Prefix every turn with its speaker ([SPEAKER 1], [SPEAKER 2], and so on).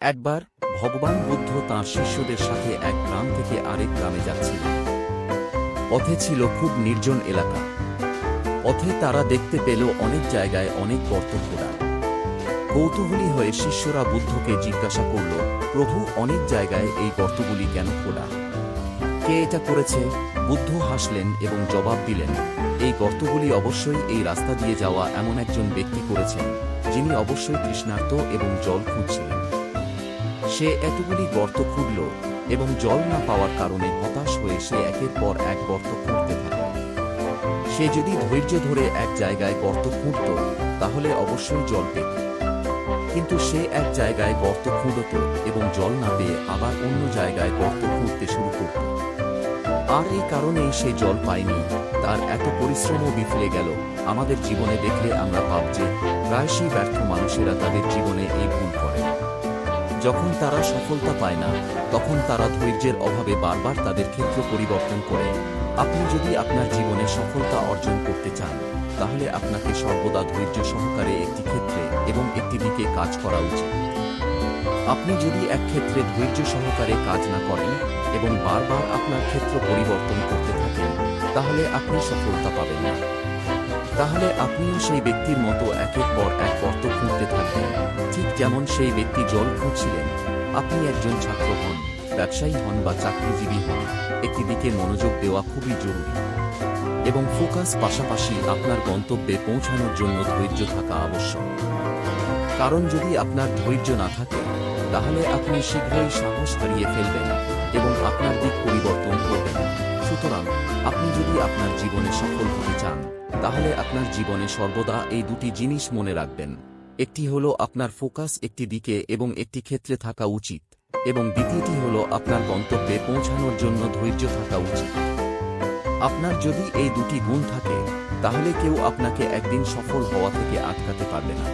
[SPEAKER 1] একবার ভগবান বুদ্ধ তাঁর শিষ্যদের সাথে এক গ্রাম থেকে আরেক গ্রামে যাচ্ছিলেন পথে ছিল খুব নির্জন এলাকা। পথে তারা দেখতে পেল অনেক জায়গায় অনেক গর্ত খোঁড়া কৌতূহলী হয়ে শিষ্যরা বুদ্ধকে জিজ্ঞাসা করল, প্রভু, অনেক জায়গায় এই গর্তগুলি কেন খোঁড়া কে এটা করেছে? বুদ্ধ হাসলেন এবং জবাব দিলেন, এই গর্তগুলি অবশ্যই এই রাস্তা দিয়ে যাওয়া এমন একজন ব্যক্তি করেছেন, যিনি অবশ্যই তৃষ্ণার্ত এবং জল খুঁজছিলেন। সে এতগুলি গর্ত খুঁড়ল এবং জল না পাওয়ার কারণে হতাশ হয়ে সে একের পর এক গর্ত খুঁড়তে থাকল। সে যদি ধৈর্য ধরে এক জায়গায় গর্ত খুঁড়ত, তাহলে অবশ্যই জল পেত। কিন্তু সে এক জায়গায় গর্ত খুঁড়ত এবং জল না পেয়ে আবার অন্য জায়গায় গর্ত খুঁড়তে শুরু করত। আর এই কারণেই সে জল পায়নি। তার এত পরিশ্রমও বিফলে গেল। আমাদের জীবনে দেখলে আমরা ভাব যে, প্রায়শই ব্যর্থ মানুষেরা তাদের জীবনে এই ভুল যখন তারা সফলতা পায় না, তখন তারা ধৈর্যের অভাবে বারবার তাদের ক্ষেত্র পরিবর্তন করে। আপনি যদি আপনার জীবনে সফলতা অর্জন করতে চান, তাহলে আপনাকে সর্বদা ধৈর্য সহকারে একটি ক্ষেত্রে এবং একটি দিকে কাজ করা উচিত। আপনি যদি এক ক্ষেত্রে ধৈর্য সহকারে কাজ না করেন এবং বারবার আপনার ক্ষেত্র পরিবর্তন করতে থাকেন, তাহলে আপনি সফলতা পাবেন না। তাহলে আপনিও সেই ব্যক্তির মতো একের পর এক গর্ত খুঁড়তে থাকবেন ঠিক যেমন সেই ব্যক্তি জল খুঁজছিলেন, আপনি একজন ছাত্র হন, ব্যবসায়ী হন বা চাকরিজীবী হন, একটি দিকে মনোযোগ দেওয়া খুবই জরুরি এবং ফোকাস পাশাপাশি আপনার গন্তব্যে পৌঁছানোর জন্য ধৈর্য থাকা আবশ্যক। কারণ যদি আপনার ধৈর্য না থাকে, তাহলে আপনি শীঘ্রই সাহস হারিয়ে ফেলবেন এবং আপনার দিক পরিবর্তন করবেন সুতরাং, আপনি যদি আপনার জীবনে সফল হতে চান, তাহলে আপনার জীবনে সর্বদা এই দুটি জিনিস মনে রাখবেন। একটি হল আপনার ফোকাস একটি দিকে এবং একটি ক্ষেত্রে থাকা উচিত, এবং দ্বিতীয়টি হল আপনার গন্তব্যে পৌঁছানোর জন্য ধৈর্য থাকা উচিত। আপনার যদি এই দুটি গুণ থাকে, তাহলে কেউ আপনাকে একদিন সফল হওয়া থেকে আটকাতে পারবে না।